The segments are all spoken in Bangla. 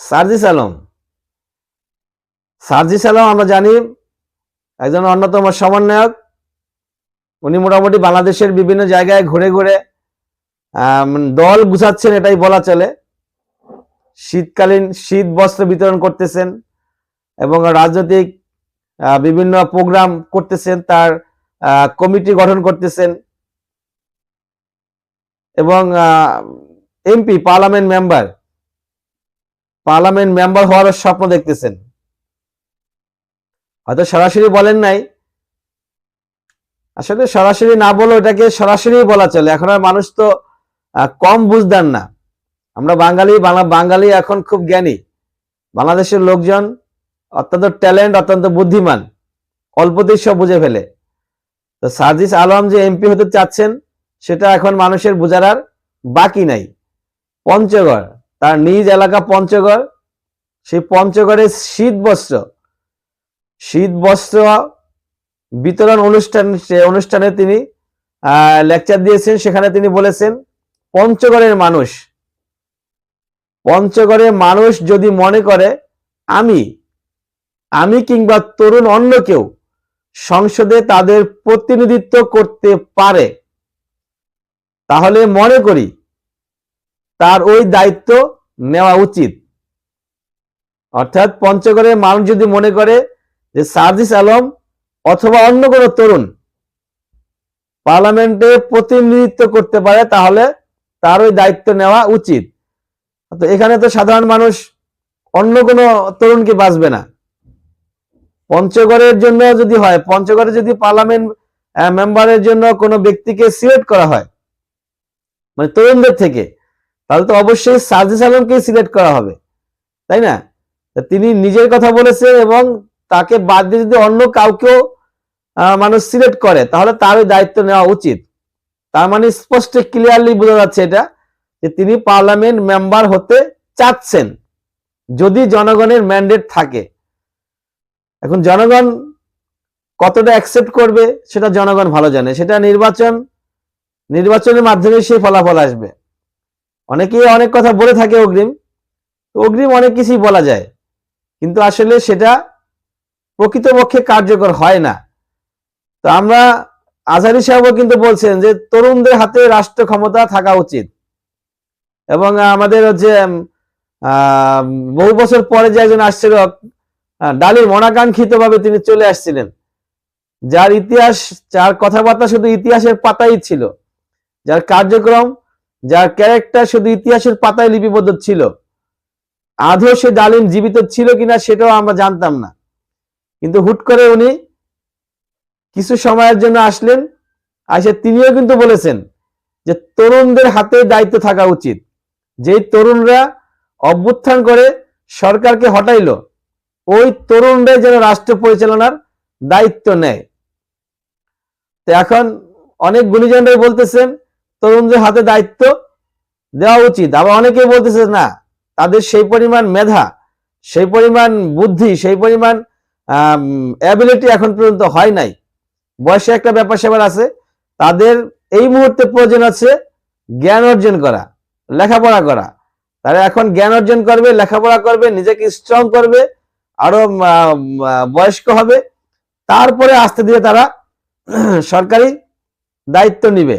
সার্জিস আলম। সার্জিস আলম আমরা জানি একজন অন্যতম সমন্বয়ক। উনি মোটামুটি বাংলাদেশের বিভিন্ন জায়গায় ঘুরে ঘুরে দল গুছাচ্ছেন, এটাই বলা চলে। শীতকালীন শীত বস্ত্র বিতরণ করতেছেন এবং রাজনৈতিক বিভিন্ন প্রোগ্রাম করতেছেন, তার কমিটি গঠন করতেছেন। এবং MP, parliament member. Parliament member হওয়ার স্বপ্ন দেখতেছেন। হয়তো সরাসরি বলেন নাই। আসলে সরাসরি না বলে ওটাকে সরাসরি বলা চলে। এখন আর মানুষ তো কম বুঝদান না। আমরা বাঙালি বাঙালি এখন খুব জ্ঞানী। বাংলাদেশের লোকজন অত্যন্ত ট্যালেন্ট, অত্যন্ত বুদ্ধিমান। অল্পতেই সব বুঝে ফেলে। তো সার্জিস আলম যে এমপি হতে চাচ্ছেন, সেটা এখন মানুষের বোঝার আর বাকি নাই। পঞ্চগড় তার নিজ এলাকা পঞ্চগড়। সেই পঞ্চগড়ের শীত বস্ত্র। শীত বস্ত্র বিতরণ অনুষ্ঠান অনুষ্ঠানে তিনি লেকচার দিয়েছেন। সেখানে তিনি বলেছেন, পঞ্চগড়ের মানুষ পঞ্চগড়ের মানুষ যদি মনে করে, আমি আমি কিংবা তরুণ অন্য কেউ সংসদে তাদের প্রতিনিধিত্ব করতে পারে, তাহলে মনে করি তার ওই দায়িত্ব নেওয়া উচিত। অর্থাৎ পঞ্চগড়ের মানুষ যদি মনে করে যে সার্জিস আলম অথবা অন্য কোনো তরুণ পার্লামেন্টে প্রতিনিধিত্ব করতে পারে, তাহলে তার ওই দায়িত্ব নেওয়া উচিত। তো এখানে তো সাধারণ মানুষ অন্য কোনো তরুণকে বাঁচবে না। পঞ্চগড়ের জন্য যদি হয়, পঞ্চগড়ে যদি পার্লামেন্ট মেম্বারের জন্য কোনো ব্যক্তিকে সিলেক্ট করা হয় মানে তরুণদের থেকে তাহলে তো অবশ্যই সার্জিস আলমকে সিলেক্ট করা হবে, তাই না? তিনি নিজের কথা বলেছেন এবং তাকে বাদ দিয়ে যদি অন্য কাউকেও মানুষ সিলেক্ট করে, তাহলে তার ওই দায়িত্ব নেওয়া উচিত। তার মানে স্পষ্ট ক্লিয়ারলি বোঝা যাচ্ছে এটা, যে তিনি পার্লামেন্ট মেম্বার হতে চাচ্ছেন, যদি জনগণের ম্যান্ডেট থাকে। এখন জনগণ কতটা অ্যাকসেপ্ট করবে, সেটা জনগণ ভালো জানে। সেটা নির্বাচন, নির্বাচনের মাধ্যমে সেই ফলাফল আসবে। অনেকেই অনেক কথা বলে থাকে অগ্রিম। তো অগ্রিম অনেক কিছুই বলা যায়। কিন্তু আসলে সেটা প্রকৃতপক্ষে কার্যকর হয় না। তো আমরা আজহারি সাহেবও কিন্তু বলছেন যে, তরুণদের হাতে রাষ্ট্র ক্ষমতা থাকা উচিত। এবং আমাদের হচ্ছে বহু বছর পরে যে একজন আসছিল ডালির মনাকাঙ্ক্ষিত ভাবে তিনি চলে আসছিলেন। যার ইতিহাস, যার কথাবার্তা শুধু ইতিহাসের পাতাই ছিল। যার কার্যক্রম যার ক্যারেক্টার শুধু ইতিহাসের পাতায় লিপিবদ্ধ ছিল। আদৌ সে ডালিম জীবিত ছিল কিনা সেটাও আমরা জানতাম না। কিন্তু হুট করে উনি কিছু সময়ের জন্য আসলেন আসে তিনিও কিন্তু বলেছেন যে তরুণদের হাতে দায়িত্ব থাকা উচিত। যেই তরুণরা অভ্যুত্থান করে সরকারকে হটাইলো, ওই তরুণরাই যেন রাষ্ট্র পরিচালনার দায়িত্ব নেয়। তো এখন অনেক গুণীজনরাই বলতেছেন তরুণদের হাতে দায়িত্ব দেওয়া উচিত। আবার অনেকেই বলতেছে, না, তাদের সেই পরিমাণ মেধা, সেই পরিমাণ বুদ্ধি, সেই পরিমাণ অ্যাবিলিটি এখন পর্যন্ত হয় নাই। বয়সে একটা ব্যাপার স্যাপার আছে, তাদের এই মুহূর্তে প্রয়োজন আছে জ্ঞান অর্জন করা, লেখাপড়া করা। তারা এখন জ্ঞান অর্জন করবে, লেখাপড়া করবে, নিজেকে স্ট্রং করবে, আরও বয়স্ক হবে। তারপরে আস্তে ধীরে তারা সরকারি দায়িত্ব নিবে।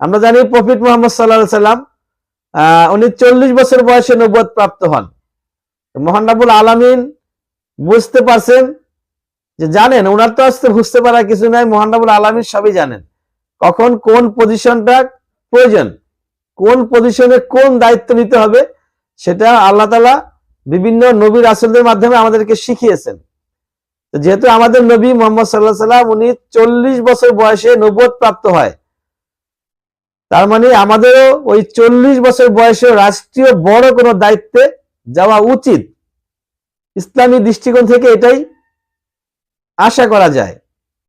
আমরা জানি প্রফিট মোহাম্মদ সাল্লাহ সাল্লাম উনি চল্লিশ বছর বয়সে নবুয়ত প্রাপ্ত হন। মোহান রাবুল আলামিন বুঝতে পারছেন যে জানেন ওনার তো আসতে বুঝতে পারা কিছু নাই, মোহান রাবুল আলামিন সবই জানেন। কখন কোন পজিশনটা প্রয়োজন, কোন পজিশনে কোন দায়িত্ব নিতে হবে, সেটা আল্লাহ তালা বিভিন্ন নবীর রাসুলদের মাধ্যমে আমাদেরকে শিখিয়েছেন। যেহেতু আমাদের নবী মোহাম্মদ সাল্লাহ সাল্লাম, উনি চল্লিশ বছর বয়সে নবুয়ত প্রাপ্ত হয় তার মানে আমাদেরও ওই চল্লিশ বছর বয়সে রাষ্ট্রীয় বড় কোনো দায়িত্বে যাওয়া উচিত। ইসলামী দৃষ্টিকোণ থেকে এটাই আশা করা যায়।